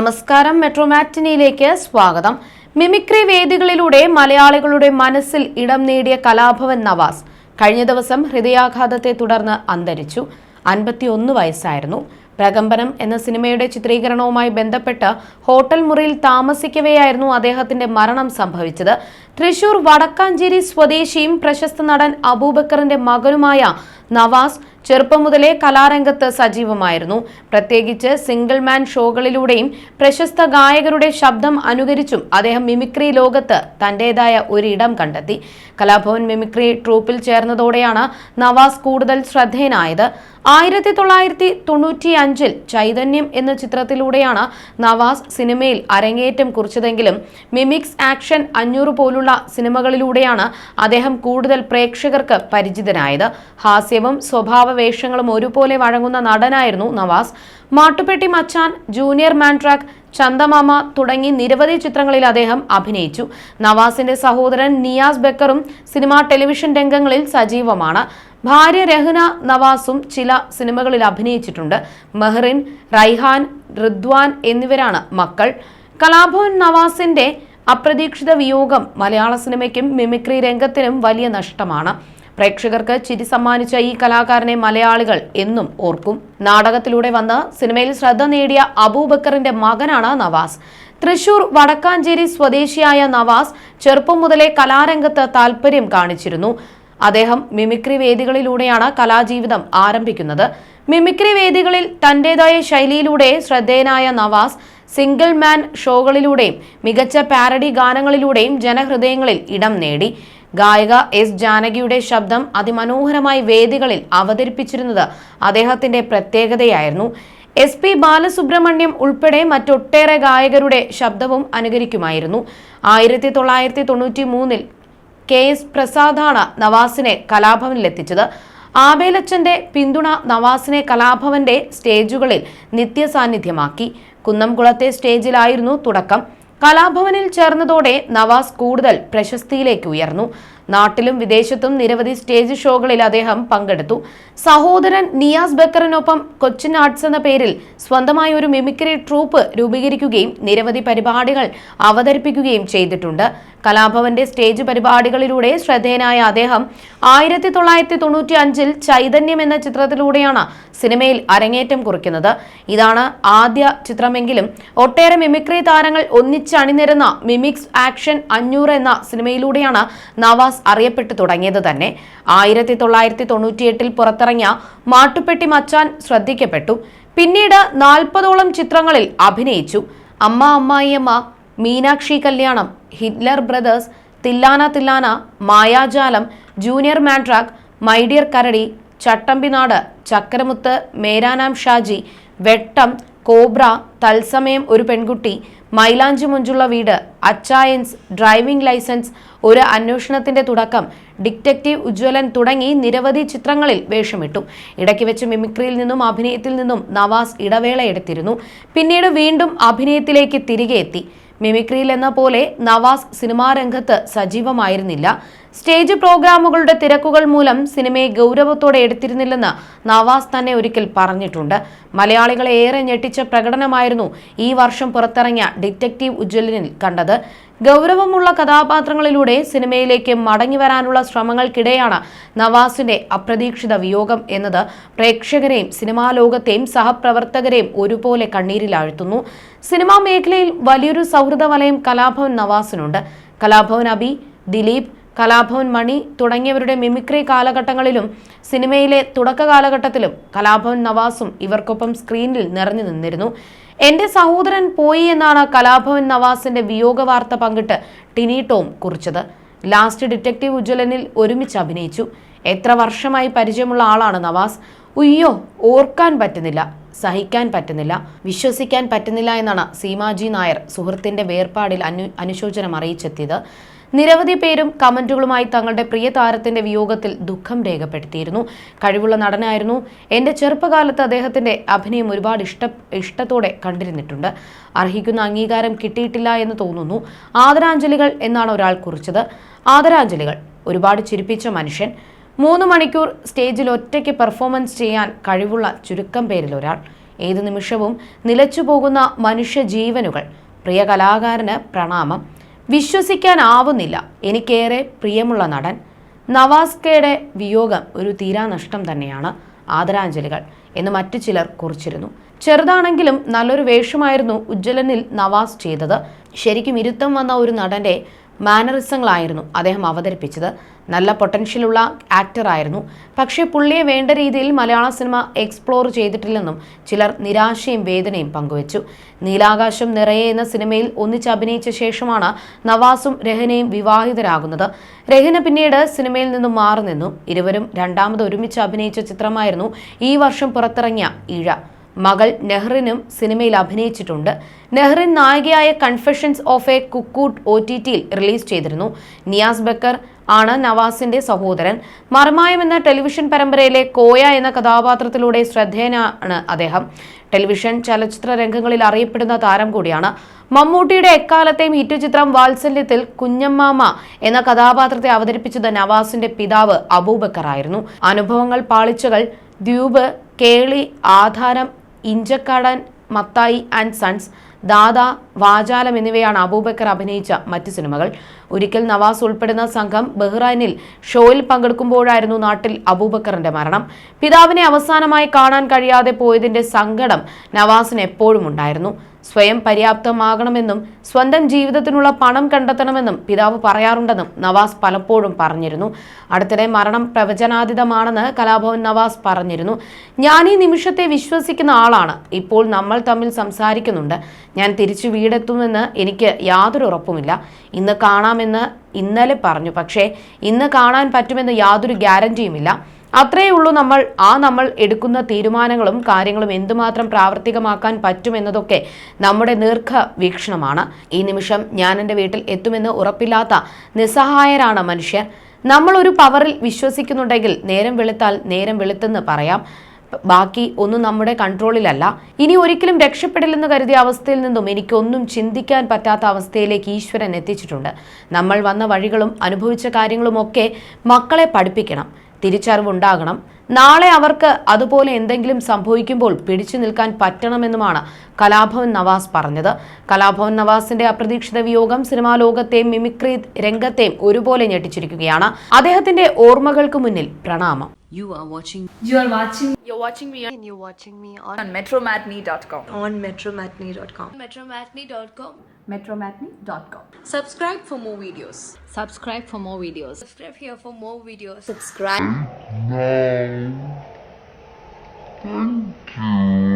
നമസ്കാരം. മെട്രോമാറ്റിനിയിലേക്ക് സ്വാഗതം. മിമിക്രി വേദികളിലൂടെ മലയാളികളുടെ മനസ്സിൽ ഇടം നേടിയ കലാഭവൻ നവാസ് കഴിഞ്ഞ ദിവസം ഹൃദയാഘാതത്തെ തുടർന്ന് അന്തരിച്ചു. അൻപത്തിയൊന്ന് വയസ്സായിരുന്നു. പ്രകമ്പനം എന്ന സിനിമയുടെ ചിത്രീകരണവുമായി ബന്ധപ്പെട്ട് ഹോട്ടൽ മുറിയിൽ താമസിക്കവെയായിരുന്നു അദ്ദേഹത്തിന്റെ മരണം സംഭവിച്ചത്. തൃശൂർ വടക്കാഞ്ചേരി സ്വദേശിയും പ്രശസ്ത നടൻ അബൂബക്കറിന്റെ മകനുമായ നവാസ് ചെറുപ്പം മുതലേ കലാരംഗത്ത് സജീവമായിരുന്നു. പ്രത്യേകിച്ച് സിംഗിൾ മാൻ ഷോകളിലൂടെയും പ്രശസ്ത ഗായകരുടെ ശബ്ദം അനുകരിച്ചും അദ്ദേഹം മിമിക്രി ലോകത്ത് തന്റേതായ ഒരിടം കണ്ടെത്തി. കലാഭവൻ മിമിക്രി ട്രൂപ്പിൽ ചേർന്നതോടെയാണ് നവാസ് കൂടുതൽ ശ്രദ്ധേയനായത്. ആയിരത്തി തൊള്ളായിരത്തി തൊണ്ണൂറ്റി അഞ്ചിൽ ചൈതന്യം എന്ന ചിത്രത്തിലൂടെയാണ് നവാസ് സിനിമയിൽ അരങ്ങേറ്റം കുറിച്ചതെങ്കിലും മിമിക്സ് ആക്ഷൻ അഞ്ഞൂറ് പോലുള്ള സിനിമകളിലൂടെയാണ് അദ്ദേഹം കൂടുതൽ പ്രേക്ഷകർക്ക് പരിചിതനായത്. ഹാസ്യവും സ്വഭാവ വേഷങ്ങളും ഒരുപോലെ വഴങ്ങുന്ന നടനായിരുന്നു നവാസ്. മാട്ടുപെട്ടി മച്ചാൻ ജൂനിയർ മാൻട്രാക്ക് ചന്ദമാമ തുടങ്ങി നിരവധി ചിത്രങ്ങളിൽ അദ്ദേഹം അഭിനയിച്ചു. നവാസിന്റെ സഹോദരൻ നിയാസ് ബക്കറും സിനിമാ ടെലിവിഷൻ രംഗങ്ങളിൽ സജീവമാണ്. ഭാര്യ രഹ്ന നവാസും ചില സിനിമകളിൽ അഭിനയിച്ചിട്ടുണ്ട്. മെഹ്റിൻ റൈഹാൻ റിദ്വാൻ എന്നിവരാണ് മക്കൾ. കലാഭവൻ നവാസിന്റെ അപ്രതീക്ഷിത വിയോഗം മലയാള സിനിമയ്ക്കും മിമിക്രി രംഗത്തിനും വലിയ നഷ്ടമാണ്. പ്രേക്ഷകർക്ക് ചിരി സമ്മാനിച്ച ഈ കലാകാരനെ മലയാളികൾ എന്നും ഓർക്കും. നാടകത്തിലൂടെ വന്ന് സിനിമയിൽ ശ്രദ്ധ നേടിയ അബൂബക്കറിന്റെ മകനാണ് നവാസ്. തൃശൂർ വടക്കാഞ്ചേരി സ്വദേശിയായ നവാസ് ചെറുപ്പം മുതലേ കലാരംഗത്ത് താൽപര്യം കാണിച്ചിരുന്നു. അദ്ദേഹം മിമിക്രി വേദികളിലൂടെയാണ് കലാജീവിതം ആരംഭിക്കുന്നത്. മിമിക്രി വേദികളിൽ തന്റേതായ ശൈലിയിലൂടെ ശ്രദ്ധേയനായ നവാസ് സിംഗിൾ മാൻ ഷോകളിലൂടെയും മികച്ച പാരഡി ഗാനങ്ങളിലൂടെയും ജനഹൃദയങ്ങളിൽ ഇടം നേടി. ഗായിക എസ് ജാനകിയുടെ ശബ്ദം അതിമനോഹരമായി വേദികളിൽ അവതരിപ്പിച്ചിരുന്നത് അദ്ദേഹത്തിന്റെ പ്രത്യേകതയായിരുന്നു. എസ് പി ബാലസുബ്രഹ്മണ്യം ഉൾപ്പെടെ മറ്റൊട്ടേറെ ഗായകരുടെ ശബ്ദവും അനുകരിക്കുമായിരുന്നു. ആയിരത്തി തൊള്ളായിരത്തി തൊണ്ണൂറ്റി മൂന്നിൽ കെ എസ് പ്രസാദാണ് നവാസിനെ കലാഭവനിലെത്തിച്ചത്. ആബേലച്ചന്റെ പിന്തുണ നവാസിനെ കലാഭവന്റെ സ്റ്റേജുകളിൽ നിത്യസാന്നിധ്യമാക്കി. കുന്നംകുളത്തെ സ്റ്റേജിലായിരുന്നു തുടക്കം. കലാഭവനിൽ ചേർന്നതോടെ നവാസ് കൂടുതൽ പ്രശസ്തിയിലേക്ക് ഉയർന്നു. നാട്ടിലും വിദേശത്തും നിരവധി സ്റ്റേജ് ഷോകളിൽ അദ്ദേഹം പങ്കെടുത്തു. സഹോദരൻ നിയാസ് ബക്കറിനൊപ്പം കൊച്ചിൻ ആർട്സ് എന്ന പേരിൽ സ്വന്തമായി ഒരു മിമിക്രി ട്രൂപ്പ് രൂപീകരിക്കുകയും നിരവധി പരിപാടികൾ അവതരിപ്പിക്കുകയും ചെയ്തിട്ടുണ്ട്. കലാഭവന്റെ സ്റ്റേജ് പരിപാടികളിലൂടെ ശ്രദ്ധേയനായ അദ്ദേഹം ആയിരത്തി തൊള്ളായിരത്തി തൊണ്ണൂറ്റി അഞ്ചിൽ ചൈതന്യം എന്ന ചിത്രത്തിലൂടെയാണ് സിനിമയിൽ അരങ്ങേറ്റം കുറിക്കുന്നത്. ഇതാണ് ആദ്യ ചിത്രമെങ്കിലും ഒട്ടേറെ മിമിക്രി താരങ്ങൾ ഒന്നിച്ചണിനിരുന്ന മിമിക്സ് ആക്ഷൻ അഞ്ഞൂറ് എന്ന സിനിമയിലൂടെയാണ് നവാസ് അറിയപ്പെട്ടു തുടങ്ങിയത് തന്നെ. ആയിരത്തി തൊള്ളായിരത്തി തൊണ്ണൂറ്റിയെട്ടിൽ പുറത്തിറങ്ങിയ മാട്ടുപ്പെട്ടി മച്ചാൻ ശ്രദ്ധിക്കപ്പെട്ടു. പിന്നീട് നാൽപ്പതോളം ചിത്രങ്ങളിൽ അഭിനയിച്ചു. അമ്മ അമ്മായിയമ്മ മീനാക്ഷി കല്യാണം ഹിറ്റ്ലർ ബ്രദേഴ്സ് തില്ലാന തില്ലാന മായാജാലം ജൂനിയർ മാൻട്രാക്ക് മൈഡിയർ കരടി ചട്ടമ്പിനാട് ചക്കരമുത്ത് മേരാനാം ഷാജി വെട്ടം കോബ്ര തത്സമയം ഒരു പെൺകുട്ടി മൈലാഞ്ചി മുഞ്ചുള്ള വീട് അച്ചായൻസ് ഡ്രൈവിംഗ് ലൈസൻസ് ഒരു അന്വേഷണത്തിന്റെ തുടക്കം ഡിറ്റക്റ്റീവ് ഉജ്ജ്വലൻ തുടങ്ങി നിരവധി ചിത്രങ്ങളിൽ വേഷമിട്ടു. ഇടയ്ക്ക് വെച്ച് മിമിക്രിയിൽ നിന്നും അഭിനയത്തിൽ നിന്നും നവാസ് ഇടവേള എടുത്തിരുന്നു പിന്നീട് വീണ്ടും അഭിനയത്തിലേക്ക് തിരികെ എത്തി. മിമിക്രിയിൽ എന്ന പോലെ നവാസ് സിനിമാ രംഗത്ത് സജീവമായിരുന്നില്ല. സ്റ്റേജ് പ്രോഗ്രാമുകളുടെ തിരക്കുകൾ മൂലം സിനിമയെ ഗൗരവത്തോടെ എടുത്തിരുന്നില്ലെന്ന് നവാസ് തന്നെ ഒരിക്കൽ പറഞ്ഞിട്ടുണ്ട്. മലയാളികളെ ഏറെ ഞെട്ടിച്ച പ്രകടനമായിരുന്നു ഈ വർഷം പുറത്തിറങ്ങിയ ഡിറ്റക്റ്റീവ് ഉജ്ജ്വലനിൽ കണ്ടത്. ഗൗരവമുള്ള കഥാപാത്രങ്ങളിലൂടെ സിനിമയിലേക്ക് മടങ്ങി വരാനുള്ള ശ്രമങ്ങൾക്കിടെയാണ് നവാസിന്റെ അപ്രതീക്ഷിത വിയോഗം എന്നത്. പ്രേക്ഷകരെയും സിനിമാ ലോകത്തെയും സഹപ്രവർത്തകരെയും ഒരുപോലെ കണ്ണീരിലാഴ്ത്തുന്നു സിനിമാ മേഖലയിൽ വലിയൊരു സൗഹൃദ വലയം കലാഭവൻ നവാസിനുണ്ട്. കലാഭവൻ അബി ദിലീപ് കലാഭവൻ മണി തുടങ്ങിയവരുടെ മിമിക്രി കാലഘട്ടങ്ങളിലും സിനിമയിലെ തുടക്ക കാലഘട്ടത്തിലും കലാഭവൻ നവാസും ഇവർക്കൊപ്പം സ്ക്രീനിൽ നിറഞ്ഞു നിന്നിരുന്നു. എന്റെ സഹോദരൻ പോയി എന്നാണ് കലാഭവൻ നവാസിന്റെ വിയോഗ വാർത്ത പങ്കിട്ട് ടിനി ടോം കുറിച്ചത്. ലാസ്റ്റ് ഡിറ്റക്റ്റീവ് ഉജ്ജ്വലനിൽ ഒരുമിച്ച് അഭിനയിച്ചു. എത്ര വർഷമായി പരിചയമുള്ള ആളാണ് നവാസ്. ഉയ്യോ ഓർക്കാൻ പറ്റുന്നില്ല സഹിക്കാൻ പറ്റുന്നില്ല വിശ്വസിക്കാൻ പറ്റുന്നില്ല എന്നാണ് സീമാജി നായർ സുഹൃത്തിന്റെ വേർപാടിൽ അനു അനുശോചനം അറിയിച്ചെത്തിയത്. നിരവധി പേരും കമന്റുകളുമായി തങ്ങളുടെ പ്രിയ താരത്തിന്റെ വിയോഗത്തിൽ ദുഃഖം രേഖപ്പെടുത്തിയിരുന്നു. കഴിവുള്ള നടനായിരുന്നു. എന്റെ ചെറുപ്പകാലത്ത് അദ്ദേഹത്തിന്റെ അഭിനയം ഒരുപാട് ഇഷ്ട ഇഷ്ടത്തോടെ കണ്ടിരുന്നിട്ടുണ്ട്. അർഹിക്കുന്ന അംഗീകാരം കിട്ടിയിട്ടില്ല എന്ന് തോന്നുന്നു. ആദരാഞ്ജലികൾ എന്നാണ് ഒരാൾ കുറിച്ചത്. ആദരാഞ്ജലികൾ ഒരുപാട് ചിരിപ്പിച്ച മനുഷ്യൻ. മൂന്ന് മണിക്കൂർ സ്റ്റേജിൽ ഒറ്റയ്ക്ക് പെർഫോമൻസ് ചെയ്യാൻ കഴിവുള്ള ചുരുക്കം പേരിൽ ഒരാൾ. ഏതു നിമിഷവും നിലച്ചു പോകുന്ന മനുഷ്യ ജീവനുകൾ. പ്രിയ കലാകാരന് പ്രണാമം. വിശ്വസിക്കാനാവുന്നില്ല. എനിക്കേറെ പ്രിയമുള്ള നടൻ. നവാസ്കയുടെ വിയോഗം ഒരു തീരാനഷ്ടം തന്നെയാണ്. ആദരാഞ്ജലികൾ എന്ന് മറ്റു ചിലർ കുറിച്ചിരുന്നു. ചെറുതാണെങ്കിലും നല്ലൊരു വേഷമായിരുന്നു ഉജ്ജ്വലനിൽ നവാസ് ചെയ്തത്. ശരിക്കും ഇരുത്തം വന്ന ഒരു നടന്റെ മാനറിസങ്ങളായിരുന്നു അദ്ദേഹം അവതരിപ്പിച്ചത്. നല്ല പൊട്ടൻഷ്യലുള്ള ആക്ടറായിരുന്നു പക്ഷേ പുള്ളിയെ വേണ്ട രീതിയിൽ മലയാള സിനിമ എക്സ്പ്ലോർ ചെയ്തിട്ടില്ലെന്നും ചിലർ നിരാശയും വേദനയും പങ്കുവച്ചു. നീലാകാശം നിറയെ എന്ന സിനിമയിൽ ഒന്നിച്ച് അഭിനയിച്ച ശേഷമാണ് നവാസും രഹനയും വിവാഹിതരാകുന്നത്. രഹന പിന്നീട് സിനിമയിൽ നിന്നും മാറി നിന്നു. ഇരുവരും രണ്ടാമത് ഒരുമിച്ച് അഭിനയിച്ച ചിത്രമായിരുന്നു ഈ വർഷം പുറത്തിറങ്ങിയ ഇഴ മകൾ നെഹ്റിനും സിനിമയിൽ അഭിനയിച്ചിട്ടുണ്ട്. Nehrin നായികയായ Confessions of a Cuckoo O T ടിയിൽ റിലീസ് ചെയ്തിരുന്നു. നിയാസ് ബക്കർ ആണ് നവാസിന്റെ സഹോദരൻ. മർമായം എന്ന ടെലിവിഷൻ പരമ്പരയിലെ കോയ എന്ന കഥാപാത്രത്തിലൂടെ ശ്രദ്ധേയനാണ് അദ്ദേഹം. ടെലിവിഷൻ ചലച്ചിത്ര രംഗങ്ങളിൽ അറിയപ്പെടുന്ന താരം കൂടിയാണ്. മമ്മൂട്ടിയുടെ എക്കാലത്തെയും ഹിറ്റ് ചിത്രം വാത്സല്യത്തിൽ കുഞ്ഞമ്മാമ എന്ന കഥാപാത്രത്തെ അവതരിപ്പിച്ചത് നവാസിന്റെ പിതാവ് അബൂബക്കർ ആയിരുന്നു അനുഭവങ്ങൾ പാളിച്ചകൾ ദ്വീപ് കേളി ആധാരം ഇഞ്ചക്കാടൻ മത്തായി ആൻഡ് സൺസ് ദാദ വാചാലം എന്നിവയാണ് അബൂബക്കർ അഭിനയിച്ച മറ്റ് സിനിമകൾ. ഒരിക്കൽ നവാസ് ഉൾപ്പെടുന്ന സംഘം ബഹ്റൈനിൽ ഷോയിൽ പങ്കെടുക്കുമ്പോഴായിരുന്നു നാട്ടിൽ അബൂബക്കറിന്റെ മരണം. പിതാവിനെ അവസാനമായി കാണാൻ കഴിയാതെ പോയതിന്റെ സങ്കടം നവാസിന് എപ്പോഴും ഉണ്ടായിരുന്നു. സ്വയം പര്യാപ്തമാകണമെന്നും സ്വന്തം ജീവിതത്തിനുള്ള പണം കണ്ടെത്തണമെന്നും പിതാവ് പറയാറുണ്ടെന്നും നവാസ് പലപ്പോഴും പറഞ്ഞിരുന്നു. അടുത്തിടെ മരണം പ്രവചനാതീതമാണെന്ന് കലാഭവൻ നവാസ് പറഞ്ഞിരുന്നു. ഞാൻ ഈ നിമിഷത്തെ വിശ്വസിക്കുന്ന ആളാണ്. ഇപ്പോൾ നമ്മൾ തമ്മിൽ സംസാരിക്കുന്നുണ്ട്. ഞാൻ തിരിച്ചു വീടെത്തുമെന്ന് എനിക്ക് യാതൊരു ഉറപ്പുമില്ല. ഇന്ന് കാണാമെന്ന് ഇന്നലെ പറഞ്ഞു. പക്ഷേ ഇന്ന് കാണാൻ പറ്റുമെന്ന് യാതൊരു ഗ്യാരണ്ടിയുമില്ല. അത്രയേ ഉള്ളൂ നമ്മൾ ആ നമ്മൾ എടുക്കുന്ന തീരുമാനങ്ങളും കാര്യങ്ങളും എന്തുമാത്രം പ്രാവർത്തികമാക്കാൻ പറ്റുമെന്നതൊക്കെ നമ്മുടെ ദീർഘ വീക്ഷണമാണ് ഈ നിമിഷം ഞാൻ എന്റെ വീട്ടിൽ എത്തുമെന്ന് ഉറപ്പില്ലാത്ത നിസ്സഹായരാണ് മനുഷ്യർ. നമ്മൾ ഒരു പവറിൽ വിശ്വസിക്കുന്നുണ്ടെങ്കിൽ നേരം വെളുത്താൽ നേരം വെളുത്തെന്ന് പറയാം. ബാക്കി ഒന്നും നമ്മുടെ കൺട്രോളിലല്ല. ഇനി ഒരിക്കലും രക്ഷപ്പെടില്ലെന്ന് കരുതിയ അവസ്ഥയിൽ നിന്നും എനിക്കൊന്നും ചിന്തിക്കാൻ പറ്റാത്ത അവസ്ഥയിലേക്ക് ഈശ്വരൻ എത്തിച്ചിട്ടുണ്ട്. നമ്മൾ വന്ന വഴികളും അനുഭവിച്ച കാര്യങ്ങളുമൊക്കെ മക്കളെ പഠിപ്പിക്കണം. തിരിച്ചറിവുണ്ടാകണം നാളെ അവർക്ക് അതുപോലെ എന്തെങ്കിലും സംഭവിക്കുമ്പോൾ പിടിച്ചു നിൽക്കാൻ പറ്റണമെന്നുമാണ് കലാഭവൻ നവാസ് പറഞ്ഞത് കലാഭവൻ നവാസിന്റെ അപ്രതീക്ഷിത വിയോഗം സിനിമാ ലോകത്തെയും മിമിക്രി രംഗത്തെയും ഒരുപോലെ ഞെട്ടിച്ചിരിക്കുകയാണ് അദ്ദേഹത്തിന്റെ ഓർമ്മകൾക്ക് മുന്നിൽ പ്രണാമം You are watching You are watching You're watching me and you're watching me on, on metromatney.com. on metromatney.com. Metromatney.com. metromatney.com. subscribe for more videos Subscribe for more videos. Subscribe here for more videos. Subscribe. Thank you.